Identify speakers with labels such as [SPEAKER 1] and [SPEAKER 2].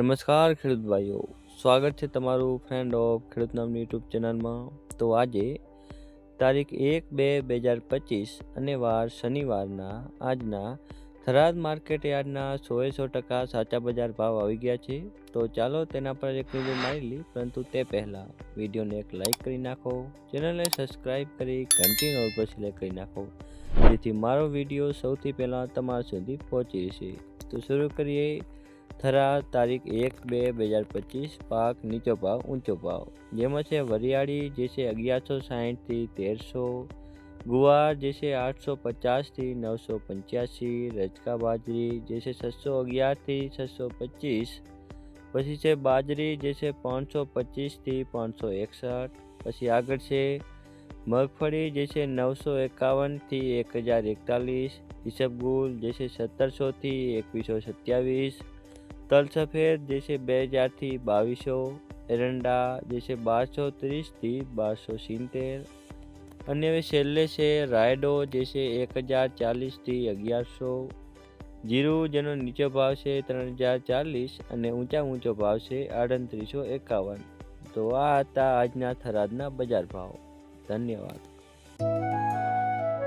[SPEAKER 1] નમસ્કાર ખેડૂત ભાઈઓ. સ્વાગત છે તમારું ફ્રેન્ડ ઓફ ખેડૂત નામની યુટ્યુબ ચેનલમાં તો આજે તારીખ એક બે બે હજાર પચીસ અને વાર શનિવારના આજના થરાદ માર્કેટ યાર્ડના સોએ સો ટકા સાચા બજાર ભાવ આવી ગયા છે. તો ચાલો તેના પર એક નજર મારી લઈ પરંતુ તે પહેલાં વિડીયોને એક લાઈક કરી નાખો. ચેનલને સબસ્ક્રાઈબ કરી ઘંટીનો પર સિલેક્ટ કરી નાખો. જેથી મારો વીડિયો સૌથી પહેલાં તમારા સુધી પહોંચી જશે તો શરૂ કરીએ થરા તારીખ એક બે બે હજાર પચીસ, પાક નીચો ભાવ, ઊંચો ભાવ. જેમાં છે વરિયાળી જે છે અગિયારસો સાહીઠથી તેરસો, ગુવાર જે છે આઠસો પચાસથી નવસો પંચ્યાસી, રજકા બાજરી જે છે છસો અગિયારથી છસો પચીસ, પછી છે બાજરી જે છે પાંચસો પચીસથી પાંચસો એકસઠ, પછી આગળ છે મગફળી જે છે નવસો એકાવનથી એક હજાર એકતાલીસ ઈસબગુલ જે છે સત્તરસોથી એકવીસો સત્યાવીસ તલ સફેદ જે છે બે હજારથી બાવીસો, એરંડા, જે છે બારસો ત્રીસથી બારસો સિત્તેર. અને હવે છેલ્લે છે રાયડો, જે છે એક હજાર ચાલીસથી અગિયારસો. જીરું, જેનો નીચો ભાવ છે ત્રણ હજાર ચાલીસ અને ઊંચા ઊંચો ભાવ છે આડત્રીસો એકાવન. તો આ હતા આજના થરાદના બજાર ભાવ. ધન્યવાદ.